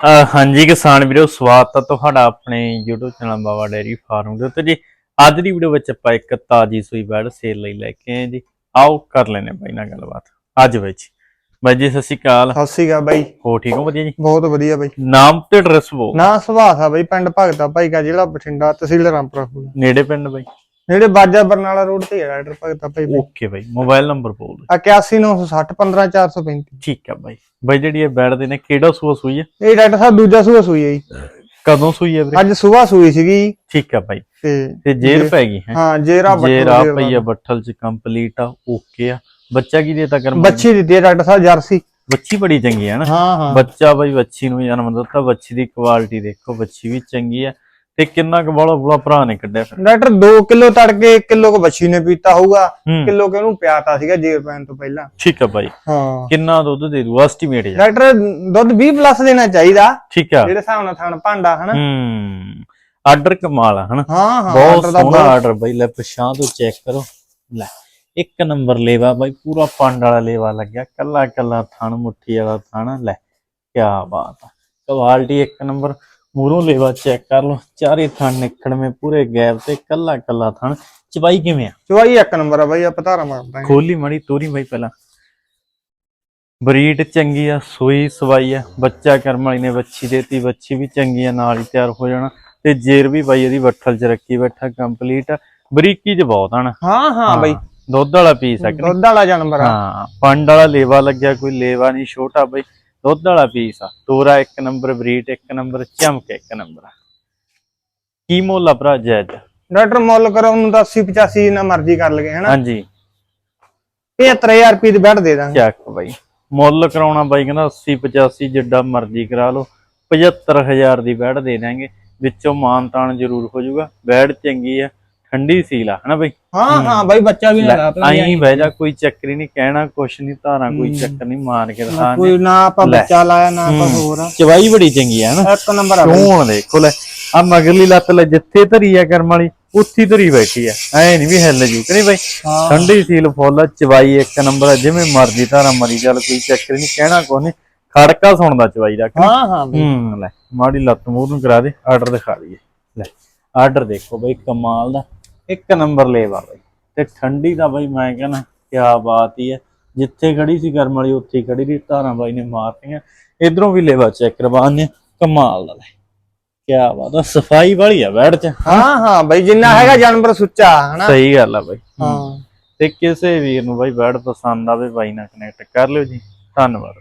ਹਾਂਜੀ ਕਿਸਾਨ ਵੀਰੋ ਸਵਾਗਤ ਹੈ ਤੁਹਾਡਾ ਆਪਣੇ YouTube channel Baba dairy farm ਦੇ ਉੱਤੇ ਜੀ। ਅੱਜ ਦੀ ਵੀਡੀਓ ਵਿੱਚ ਆਪਾਂ ਇੱਕ ਤਾਜੀ ਸੂਈ ਬੈਡ ਸੇਲ ਲਈ ਲੈ ਕੇ ਆਏ ਜੀ। ਆਓ ਕਰ ਲੈਨੇ ਬਾਈ ਨਾਲ ਗੱਲਬਾਤ। ਅੱਜ ਵਿੱਚ ਬਾਈ ਜੀ ਸਤਿ ਸ਼੍ਰੀ ਅਕਾਲ। ਸਤਿ ਸ਼੍ਰੀ ਅਕਾਲ ਬਾਈ। ਹੋ ਠੀਕ ਹੋ? ਵਧੀਆ ਜੀ? ਬਹੁਤ ਵਧੀਆ ਬਾਈ। ਨਾਮ ਤੇ ਐਡਰੈਸ ਬੋ ਨਾ ਸੁਭਾਅ ਆ ਬਾਈ ਪਿੰਡ ਭਗਤਾ ਭਾਈ ਕਾ ਜ਼ਿਲ੍ਹਾ ਬਠਿੰਡਾ ਤਹਿਸੀਲ ਰਾਮਪੁਰਾ। ਨੇੜੇ ਪਿੰਡ ਬਾਈ? ਨੇੜੇ ਬਾਜਾ ਬਰਨਾਲਾ ਰੋਡ ਤੇ ਹੈ ਡਾਕਟਰ ਭਗਤਾ ਭਾਈ ਬਾਈ ਓਕੇ ਬਾਈ ਮੋਬਾਈਲ ਨੰਬਰ ਬੋਲ ਦਿਓ। 81960 15435 ਠੀਕ ਹੈ ਬਾਈ। ਬਾਈ ਜਿਹੜੀ ਇਹ ਬੈਡ ਦੇ ਨੇ ਕਿਹੜਾ ਸੂਆ ਸੂਈ ਹੈ ਇਹ ਡਾਕਟਰ ਸਾਹਿਬ ਦੂਜਾ ਸੂਆ ਸੂਈ ਹੈ ਜੀ। ਕਦੋਂ ਸੂਈ ਹੈ ਵੀਰੇ? ਅੱਜ ਸਵੇਰ ਸੂਈ ਸੀਗੀ ਜੀ, ਠੀਕ ਹੈ ਬਾਈ। ਤੇ ਤੇ ਜੇਰ ਪੈ ਗਈ ਹੈ? ਹਾਂ ਜੇਰਾ ਜੇਰ ਆ ਪਈ ਆ ਬੱਠਲ ਚ ਕੰਪਲੀਟ ਆ ਓਕੇ ਆ। ਬੱਚਾ ਕੀ ਦੇਤਾ ਕਰਮ ਬੱਚੀ ਦਿੱਤੀ ਹੈ ਡਾਕਟਰ ਸਾਹਿਬ ਜਰਸੀ। ਬੱਚੀ ਬੜੀ ਚੰਗੀ ਹੈ ਨਾ। ਹਾਂ ਹਾਂ। ਬੱਚਾ ਬਈ ਬੱਚੀ ਨੂੰ ਜਨਮ ਦਿੱਤਾ ਬੱਚੀ ਦੀ ਕੁਆਲਿਟੀ ਦੇਖੋ ਬੱਚੀ ਵੀ ਚੰਗੀ ਹੈ ਤੇ ਕਿੰਨਾ ਕੁ ਬੜਾ ਬੜਾ ਭਰਾ ਨੇ ਕੱਢਿਆ ਫਿਰ? ਡਾਕਟਰ 2 ਕਿਲੋ ਤੜਕੇ 1 ਕਿਲੋ ਕੋ ਬੱਚੀ ਨੇ ਪੀਤਾ ਹੋਊਗਾ ਹੂੰ। ਕਿਲੋ ਕਿ ਉਹਨੂੰ ਪਿਆਤਾ ਸੀਗਾ ਜੇਰ ਪੈਣ ਤੋਂ ਪਹਿਲਾਂ। ਠੀਕ ਆ ਬਾਈ। ਹਾਂ। ਕਿੰਨਾ ਦੁੱਧ ਦੇ ਦੂ ਐਸਟੀਮੇਟ ਜਾ ਡਾਕਟਰ ਦੁੱਧ 20 ਪਲੱਸ ਦੇਣਾ ਚਾਹੀਦਾ। ਠੀਕ ਆ। ਜਿਹੜੇ ਹਿਸਾਬ ਨਾਲ ਥਣ ਭਾਂਡਾ ਹਨਾ? ਹੂੰ। ਆਰਡਰ ਕਮਾਲ ਆ ਹਨਾ? ਹਾਂ ਹਾਂ ਬਹੁਤ ਦਾ ਸੋਹਣਾ ਆਰਡਰ ਬਾਈ ਲੈ ਪਛਾਂ ਤੋਂ ਚੈੱਕ ਕਰੋ। ਲੈ ਇੱਕ ਨੰਬਰ ਲੇਵਾ ਬਾਈ ਪੂਰਾ ਪੰਡ ਵਾਲਾ ਲੇਵਾ ਲੱਗਿਆ ਕੱਲਾ ਕੱਲਾ ਥਣ ਮੁੱਠੀ ਵਾਲਾ ਥਣ ਲੈ ਕੀ ਬਾਤ ਆ। ਕੁਆਲਿਟੀ ਇੱਕ ਨੰਬਰ। ਮੂਰੋਂ ਲੇਵਾ ਚੈੱਕ ਕਰ ਲਓ। ਚਾਰੇ ਥਣ ਨਿਕੜਵੇਂ ਪੂਰੇ ਗੈਪ ਤੇ ਕੱਲਾ ਕੱਲਾ ਥਣ। ਚਬਾਈ ਕਿਵੇਂ ਆ? ਚਵਾਈ ਇੱਕ ਨੰਬਰ ਆ ਬਾਈ ਆਪਾਂ ਧਾਰਾ ਮਾਰਦਾ ਖੋਲੀ ਮੜੀ ਤੋਰੀ ਬਾਈ ਪਹਿਲਾਂ। ਬਰੀਡ ਚੰਗੀ ਆ ਸੂਈ ਸਵਾਈ ਆ। ਬੱਚਾ ਕਰਮ ਵਾਲੀ ਨੇ ਬੱਚੀ ਦੇਤੀ ਬੱਚੀ ਵੀ ਚੰਗੀ ਆ ਨਾਲ ਹੀ ਤਿਆਰ ਹੋ ਜਾਣਾ। ਤੇ ਜੇਰ ਵੀ ਬਾਈ ਇਹਦੀ ਵੱਠਲ ਚ ਰੱਖੀ ਬੈਠਾ ਕੰਪਲੀਟ ਬਰੀਕੀ ਚ ਬਹੁਤ ਹਨ ਹਾਂ ਹਾਂ ਬਾਈ। ਦੁੱਧ ਵਾਲਾ ਪੀਸ ਆ ਕਿ ਨਹੀਂ? ਦੁੱਧ ਵਾਲਾ ਜਾਨਵਰ ਆ। ਹਾਂ ਪੰਡ ਵਾਲਾ ਲੇਵਾ ਲੱਗਿਆ ਕੋਈ ਲੇਵਾ ਨਹੀਂ ਛੋਟਾ ਬਾਈ। ਦੁੱਧ ਵਾਲਾ ਪੀਸ ਆ। ਤੋਰਾ ਇੱਕ ਨੰਬਰ ਬਰੀਡ ਇੱਕ ਨੰਬਰ ਚਮਕ ਇੱਕ ਨੰਬਰ। ਕੀ ਮੁੱਲ ਆ ਭਰਾ ਜੈਜ? ਡਾਕਟਰ ਮੁੱਲ ਕਰੋ ਉਹਨੂੰ ਤਾਂ 80 85 ਨਾ ਮਰਜ਼ੀ ਕਰ ਲਗੇ ਹਨਾ? ਹਾਂਜੀ। 75000 ਰੁਪਏ ਦੀ ਬੈਠ ਦੇ ਦਾਂਗੇ। ਚੱਕ ਬਾਈ। ਮੁੱਲ ਕਰਾਉਣਾ ਬਾਈ ਕਹਿੰਦਾ 80 85 ਜਿੱਡਾ ਮਰਜ਼ੀ ਕਰਾ ਲਓ। 75000 ਦੀ ਬੈੜ ਦੇ ਦਾਂਗੇ। ਵਿੱਚੋਂ ਮਾਨ ਤਾਨ ਜ਼ਰੂਰ ਹੋ ਜਾਊਗਾ। ਬੈੜ ਚੰਗੀ ਆ। ਠੰਡੀ ਸੀਲ ਆ ਹਨਾ ਬਾਈ? ਹਾਂ ਹਾਂ। ਬਾਈ ਬੱਚਾ ਵੀ ਨਾ ਆਈ ਬਹਿ ਜਾ ਕੋਈ ਚੱਕਰ ਨਹੀਂ ਕਹਿਣਾ ਕੁਛ ਨਹੀਂ ਧਾਰਾਂ ਕੋਈ ਚੱਕਰ ਨਹੀਂ ਮਾਰ ਕੇ ਦਿਖਾ ਕੋਈ ਨਾ ਆਪਾਂ। ਬੱਚਾ ਲਾਇਆ ਨਾ ਆਪਾਂ ਹੋਰ। ਚਵਾਈ ਬੜੀ ਚੰਗੀ ਆ ਹਨਾ? ਇੱਕ ਨੰਬਰ ਆ ਸੋਹਣ ਦੇਖੋ ਲੈ। ਆ ਮਗਰਲੀ ਲੱਤ ਲੈ ਜਿੱਥੇ ਧਰੀ ਆ ਕਰਮ ਵਾਲੀ ਉੱਥੀ ਧਰੀ ਬੈਠੀ ਆ। ਐ ਨਹੀਂ ਵੀ ਹਿੱਲ ਜੂ ਕਿ ਨਹੀਂ ਬਾਈ? ਠੰਡੀ ਸੀਲ ਫੁੱਲ ਚਵਾਈ ਇੱਕ ਨੰਬਰ ਆ ਜਿਵੇਂ ਮਰਜ਼ੀ ਧਾਰਾਂ ਮਰੀ ਚੱਲ ਕੋਈ ਚੱਕਰ ਨਹੀਂ ਕਹਿਣਾ ਕੋਈ ਨਹੀਂ। ਖੜਕਾ ਸੁਣਦਾ ਚਵਾਈ ਦਾ? ਹਾਂ ਹਾਂ ਲੈ ਮਾੜੀ ਲੱਤ ਮੂੰਹ ਨੂੰ ਕਰਾ ਦੇ ਆਰਡਰ ਦਿਖਾ ਦਈਏ। ਲੈ ਆਰਡਰ ਦੇਖੋ ਬਈ ਕਮਾਲ ਦਾ। ਇੱਕ ਨੰਬਰ ਲੇਵਾ ਬਈ। ਤੇ ਠੰਡੀ ਦਾ ਬਈ ਮੈਂ ਕਹਿੰਦਾ ਕਿਆ ਬਾਤ ਹੀ ਹੈ। ਜਿੱਥੇ ਖੜੀ ਸੀ ਗਰਮ ਵਾਲੀ ਉੱਥੇ ਖੜੀ ਰਹੀ ਧਾਰਾਂ ਬਾਈ ਨੇ ਮਾਰਤੀਆਂ। ਇਧਰੋਂ ਵੀ ਲੇਵਾ ਚੈੱਕ ਕਰਵਾਉਂਦੇ। ਕਮਾਲ ਦਾ ਲੈ ਕਿਆ ਬਾਤ ਆ ਸਫ਼ਾਈ ਵਾਲੀ ਆ ਬੈੜ ਚ। ਹਾਂ ਹਾਂ ਬਾਈ ਜਿੰਨਾ ਹੈਗਾ ਜਾਨਵਰ ਸੁੱਚਾ ਹਨਾ? ਸਹੀ ਗੱਲ ਆ ਬਾਈ। ਹਾਂ। ਤੇ ਕਿਸੇ ਵੀਰ ਨੂੰ ਬਾਈ ਬੈੜ ਪਸੰਦ ਆਵੇ ਬਾਈ ਨਾਲ ਕਨੈਕਟ ਕਰ ਲਿਓ ਜੀ। ਧੰਨਵਾਦ